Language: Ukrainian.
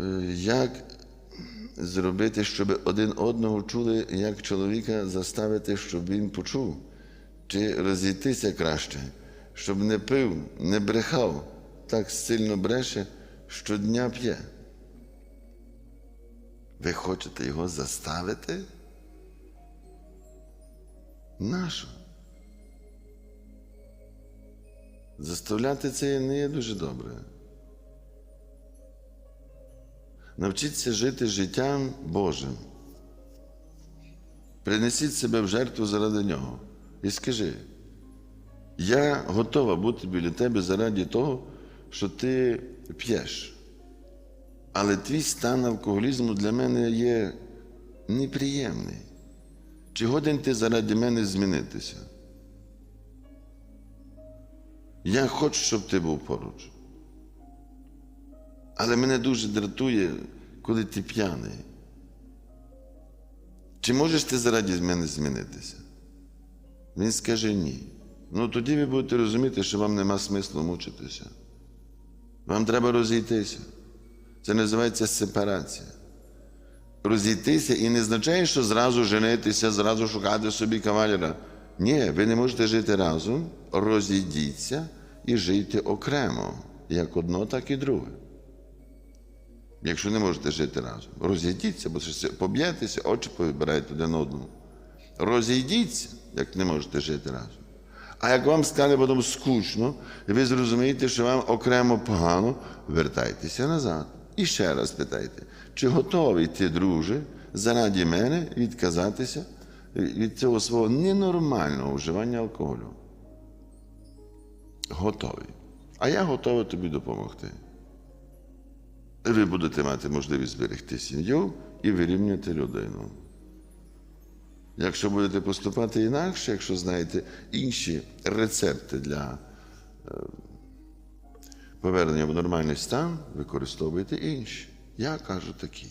Е, Як зробити, щоб один одного чули, як чоловіка заставити, щоб він почув? Чи розійтися краще, щоб не пив, не брехав, так сильно бреше, щодня п'є? Ви хочете його заставити? Нащо? Заставляти це не є дуже добре. Навчіться жити життям Божим. Принесіть себе в жертву заради нього. І скажи, я готова бути біля тебе заради того, що ти п'єш. Але твій стан алкоголізму для мене є неприємний. Чи годен ти заради мене змінитися? Я хочу, щоб ти був поруч. Але мене дуже дратує, коли ти п'яний. Чи можеш ти заради мене змінитися? Він скаже ні. Ну тоді ви будете розуміти, що вам нема смислу мучитися. Вам треба розійтися. Це називається сепарація. Розійтися і не означає, що зразу женитися, зразу шукати собі кавалера. Ні, ви не можете жити разом, розійдіться і жити окремо, як одно, так і друге. Якщо не можете жити разом, розійдіться, бо поб'єтеся, очі повибираєте один одному. Розійдіться, як не можете жити разом. А як вам стане потім скучно, і ви зрозумієте, що вам окремо погано, вертайтеся назад. І ще раз питайте, чи готовий ти, друже, заради мене відказатися від цього свого ненормального вживання алкоголю? Готовий. А я готовий тобі допомогти. Ви будете мати можливість зберегти сім'ю і вирівняти людину. Якщо будете поступати інакше, якщо знаєте інші рецепти для е, повернення в нормальний стан, використовуйте інші. Я кажу такі.